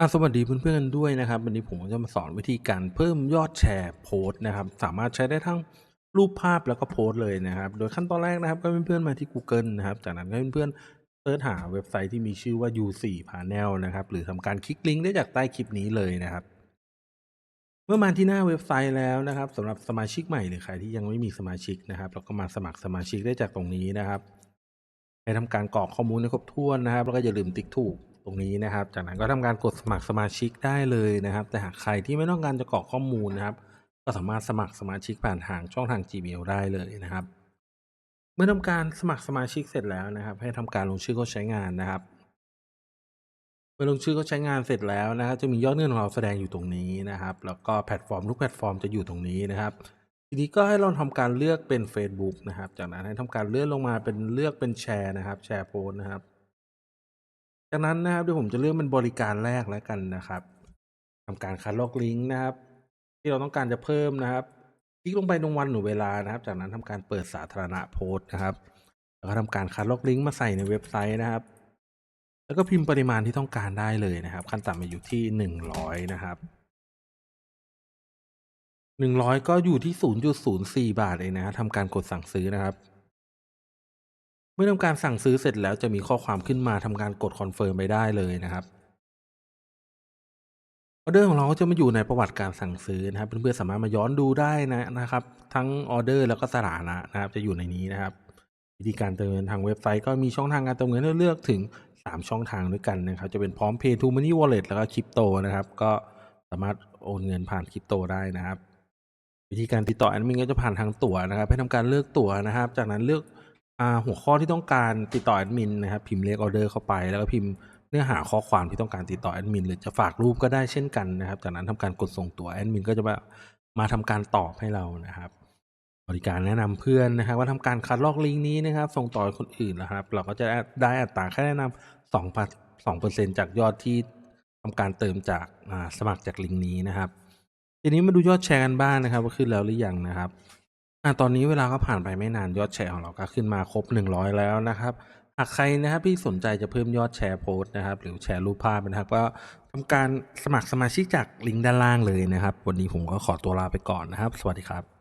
อะสวัสดีเพื่อนๆกันด้วยนะครับ วันนี้ผมจะมาสอนวิธีการเพิ่มยอดแชร์โพสต์นะครับ สามารถใช้ได้ทั้งรูปภาพแล้วก็โพสต์เลยนะครับ โดยขั้นตอนแรกนะครับ ก็เพื่อนๆมาที่ Google นะครับ จากนั้นก็เพื่อนๆเสิร์ชหาเว็บไซต์ที่มีชื่อว่า U4 Panel นะครับ หรือทำการคลิกลิงก์ได้จากใต้คลิปนี้เลยนะครับ เมื่อมาที่หน้าเว็บไซต์แล้วนะครับสำหรับสมาชิกใหม่หรือใครที่ยังไม่มีสมาชิกนะครับเราก็มาสมัครสมาชิกได้จากตรงนี้นะครับให้ทำการกรอกข้อมูลให้ครบถ้วนนะครับ แล้วก็อย่าลืมติ๊กถูก ตรงนี้นะครับ จากนั้นก็ทำการกดสมัครสมาชิกได้เลยนะครับ แต่หากใครที่ไม่ต้องการจะกรอกข้อมูลนะครับ ก็สามารถสมัครสมาชิกผ่านทางช่องทาง Gmail ได้เลยนะครับ เมื่อทำการสมัครสมาชิกเสร็จแล้วนะครับ ให้ทำการลงชื่อเข้าใช้งานนะครับ เมื่อลงชื่อเข้าใช้งานเสร็จแล้วนะครับจะมียอดเงินของเราแสดงอยู่ตรงนี้นะครับ แล้วก็แพลตฟอร์มทุกแพลตฟอร์มจะอยู่ตรงนี้นะครับทีนี้ก็ให้เราทำการเลือกเป็น Facebook นะครับ จากนั้นให้ทำการเลื่อนลงมาเป็นเลือกเป็นแชร์นะครับ แชร์โพสนะครับ จากนั้นนะครับเดี๋ยวผมจะเลือกเป็นบริการแรกแล้วกันนะครับทำการคัดลอกลิงก์นะครับ ที่เราต้องการจะเพิ่มนะครับ คลิกลงไปตรงวันหรือเวลานะครับ จากนั้นทำการเปิดสาธารณะโพสต์นะครับ แล้วก็ทำการคัดลอกลิงก์มาใส่ในเว็บไซต์นะครับ แล้วก็พิมพ์ปริมาณที่ต้องการได้เลยนะครับ ขั้นต่ำมาอยู่ที่หนึ่งร้อยนะครับหนึ่งร้อยก็อยู่ที่ศูนย์จุดศูนย์สี่บาทเองนะครับทำการกดสั่งซื้อนะครับ เมื่อทำการสั่งซื้อเสร็จแล้วจะมีข้อความขึ้นมาทำการกดคอนเฟิร์มไปได้เลยนะครับออเดอร์ของเราก็จะมาอยู่ในประวัติการสั่งซื้อนะครับเพื่อนๆสามารถมาย้อนดูได้นะนะครับ ทั้งออเดอร์แล้วก็สถานะนะครับ จะอยู่ในนี้นะครับ วิธีการเติมเงินทางเว็บไซต์ก็มีช่องทางการเติมเงินให้เลือกถึง 3 ช่องทางด้วยกันนะครับ จะเป็นพร้อม Pay to Money Wallet แล้วก็คริปโตนะครับ ก็สามารถโอนเงินผ่านคริปโตได้นะครับ วิธีการติดต่อแอดมินก็จะผ่านทางตั๋วนะครับ ให้ทำการเลือกตั๋วนะครับ จากนั้นเลือก หัวข้อที่ต้องการติดต่อแอดมินนะครับพิมพ์เลขออเดอร์เข้าไป แล้วก็พิมพ์เนื้อหาข้อความที่ต้องการติดต่อแอดมินหรือจะฝากรูปก็ได้เช่นกันนะครับ จากนั้นทำการกดส่งตัวแอดมินก็จะมามาทำการตอบให้เรานะครับ บริการแนะนำเพื่อนนะครับ ว่าทำการคัดลอกลิงก์นี้นะครับ ส่งต่อคนอื่นนะครับ เราก็จะได้อัตราค่าแนะนำสองพันสองเปอร์เซ็นจากยอดที่ทำการเติมจากสมัครจากลิงก์นี้นะครับ ทีนี้มาดูยอดแชร์กันบ้างนะครับ ว่าขึ้นแล้วหรือยังนะครับ อะตอนนี้เวลาก็ผ่านไปไม่นานยอดแชร์ของเราก็ขึ้นมาครบ 100 แล้วนะครับ หากใครนะครับที่สนใจจะเพิ่มยอดแชร์โพสต์นะครับ หรือแชร์รูปภาพนะครับก็ทำการสมัครสมาชิกจากลิงก์ด้านล่างเลยนะครับ วันนี้ผมก็ขอตัวลาไปก่อนนะครับ สวัสดีครับ